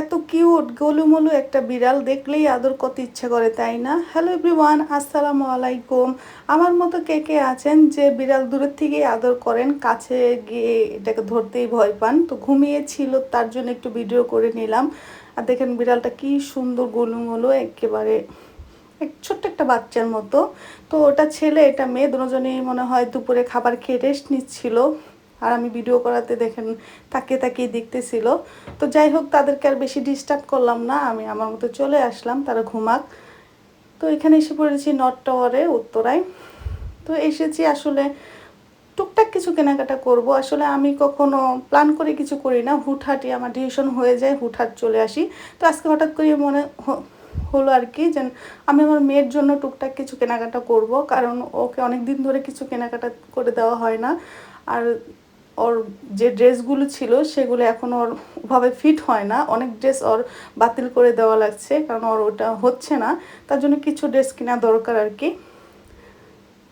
এত কিউট, গোলুমলু একটা বিড়াল দেখলেই আদর করতে ইচ্ছে করে, তাই না? হ্যালো এভরিওয়ান আসসালামু আলাইকুম। আমার মতো কে কে আছেন যে বিড়াল দূরের থেকেই আদর করেন, কাছে গিয়ে এটাকে ধরতেই ভয় পান। তো ঘুমিয়েছিল, তার জন্য একটু ভিডিও করে নিলাম। আর দেখেন বিড়ালটা কি সুন্দর, গোলুমলু, একেবারে এক ছোট্ট একটা বাচ্চার মতো। তো ওটা ছেলে, এটা মেয়ে, দুজনেই মনে হয় দুপুরে খাবার খেয়ে রেস্ট নিচ্ছিল। আর আমি ভিডিও করাতে দেখেন, তাকিয়ে তাকিয়ে দেখতেছিল। তো যাই হোক, তাদেরকে আর বেশি ডিস্টার্ব করলাম না। আমি আমার মতো চলে আসলাম, তারা ঘুমাক। তো এখানে এসে পড়েছি নর্থ টাওয়ারে, উত্তরায়। তো এসেছি আসলে টুকটাক কিছু কেনাকাটা করব। আসলে আমি কখনো প্ল্যান করে কিছু করি না। হুটহাটি আমার ডিসিশন হয়ে যায়, হুটহাট চলে আসি। তো আজকে হঠাৎ করে মনে হলো আর কি যে আমি আমার মেয়ের জন্য টুকটাক কিছু কেনাকাটা করব। কারণ ওকে অনেক দিন ধরে কিছু কেনাকাটা করে দেওয়া হয় না। আর ওর যে ড্রেসগুলো ছিল সেগুলো এখন ওর ওভাবে ফিট হয় না। অনেক ড্রেস ওর বাতিল করে দেওয়া লাগছে কারণ ওর ওটা হচ্ছে না। তার জন্য কিছু ড্রেস কেনা দরকার আর কি।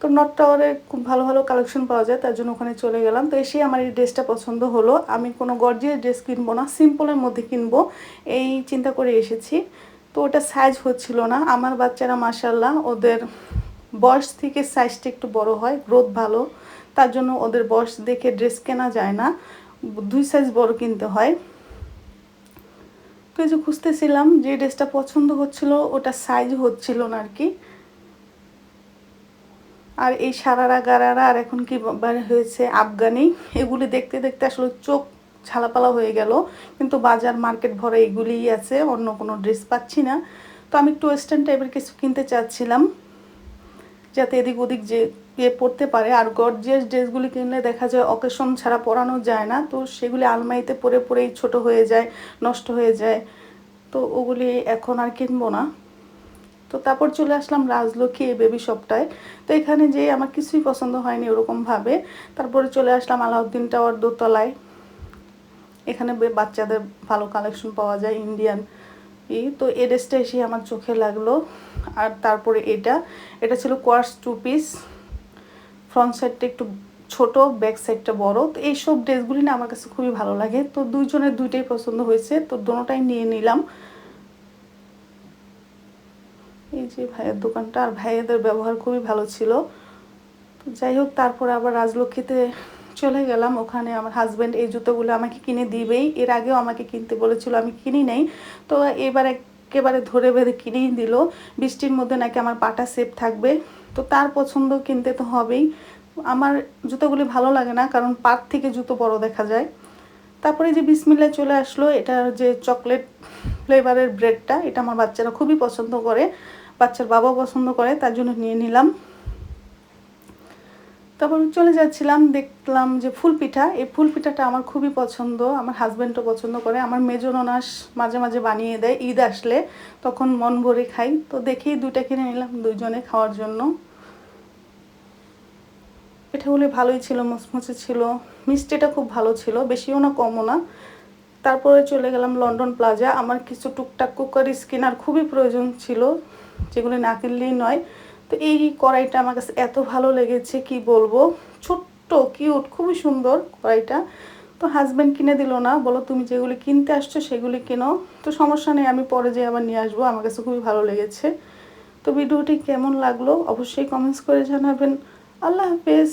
তো নর্থ টাওয়ারে খুব ভালো ভালো কালেকশন পাওয়া যায়, তার জন্য ওখানে চলে গেলাম। তো এসেই আমার এই ড্রেসটা পছন্দ হলো। আমি কোনো গর্জিয়াস ড্রেস কিনবো না সিম্পলের মধ্যে কিনবো, এই চিন্তা করে এসেছি। তো ওটা সাইজ হচ্ছিল না। আমার বাচ্চারা মাসাল্লাহ ওদের বয়স থেকে সাইজটা একটু বড় হয় গ্রোথ ভালো। তার জন্য ওদের বয়স দেখে ড্রেস কেনা যায় না। দুই সাইজ বড় কিনতে হয়। যে খুঁজতেছিলাম যে ড্রেসটা পছন্দ হচ্ছিল, ওটা সাইজ হচ্ছিল না আর কি। আর এই সারারা গারারা আর এখন কি হয়েছে আফগানি, এগুলি দেখতে দেখতে আসলে চোখ ছালাপালা হয়ে গেল। কিন্তু বাজার মার্কেট ভরা এগুলিই আছে, অন্য কোনো ড্রেস পাচ্ছি না। তো আমি একটু ওয়েস্টার্ন টাইপের কিছু কিনতে চাচ্ছিলাম। যাতে এদিক ওদিক যে কে পড়তে পারে। আর গর্জিয়াস ড্রেসগুলি কিনলে দেখা যায় অকেশন ছাড়া পরানো যায় না। তো সেগুলি আলমারিতে পরে পরেই ছোট হয়ে যায়, নষ্ট হয়ে যায়। তো ওগুলি এখন আর কিনবো না। তো তারপর চলে আসলাম রাজলক্ষ্মী এই বেবি শপটায় তো এখানে যে আমার কিছুই পছন্দ হয়নি ওরকমভাবে। তারপরে চলে আসলাম আলাউদ্দিন টাওয়ার দোতলায়। এখানে বাচ্চাদের ভালো কালেকশন পাওয়া যায় ইন্ডিয়ান ই তো এ ড্রেসটা এসে আমার চোখে লাগল। আর তারপরে এটা। এটা ছিল কোয়ার্স টু পিস। ফ্রন্ট সাইডটা একটু ছোট ব্যাক সাইডটা বড়। তো এইসব ড্রেসগুলি না আমার কাছে খুবই ভালো লাগে। তো দুইজনের দুইটাই পছন্দ হয়েছে। তো দোনোটাই নিয়ে নিলাম। এই যে ভাইয়ের দোকানটা। আর ভাইয়েদের ব্যবহার খুবই ভালো ছিল। যাই হোক, তারপরে আবার রাজলক্ষ্মীতে চলে গেলাম, ওখানে আমার হাজব্যান্ড এই জুতোগুলো আমাকে কিনে দিবেই। এর আগেও আমাকে কিনতে বলেছিল, আমি কিনি নাই। তো এবার একেবারে ধরে বেঁধে কিনেই দিল। বৃষ্টির মধ্যে নাকি আমার পাটা সেফ থাকবে। তো তার পছন্দ কিনতে তো হবেই। আমার জুতোগুলি ভালো লাগে না, কারণ পাট থেকে জুতো বড় দেখা যায়। তারপরে যে বিসমিল্লায় চলে আসলো, এটা যে চকলেট ফ্লেভারের ব্রেডটা এটা আমার বাচ্চারা খুবই পছন্দ করে। বাচ্চার বাবা পছন্দ করে, তার জন্য নিয়ে নিলাম। তারপর চলে যাচ্ছিলাম, দেখলাম যে ফুল পিঠা। এই ফুল পিঠাটা আমার খুবই পছন্দ, আমার হাজব্যান্ডও পছন্দ করে। আমার মেজো ননাস মাঝে মাঝে বানিয়ে দেয়, ঈদ আসলে তখন মন ভরে খাই। তো দেখেই দুইটা কিনে নিলাম দুইজনে খাওয়ার জন্য। পিঠাগুলি ভালোই ছিল, মুচমুচে ছিল, মিষ্টিটা খুব ভালো ছিল, বেশিও না, কমও না। তারপরে চলে গেলাম লন্ডন প্লাজা। আমার কিছু টুকটাক কুকারি স্কিনার খুবই প্রয়োজন ছিল, যেগুলি না কিনলেই নয়। তো এই কড়াইটা আমার কাছে এত ভালো লেগেছে, কি বলব? ছোট্ট কিউট খুবই সুন্দর কড়াইটা। তো হাজব্যান্ড কিনে দিল না, বলো তুমি যেগুলি কিনতে আসছো সেগুলি কেনো। তো সমস্যা নেই, আমি পরে যেয়ে আবার নিয়ে আসব, আমার কাছে খুবই ভালো লেগেছে। তো ভিডিওটি কেমন লাগল অবশ্যই কমেন্টস করে জানাবেন। আল্লাহ হাফেজ।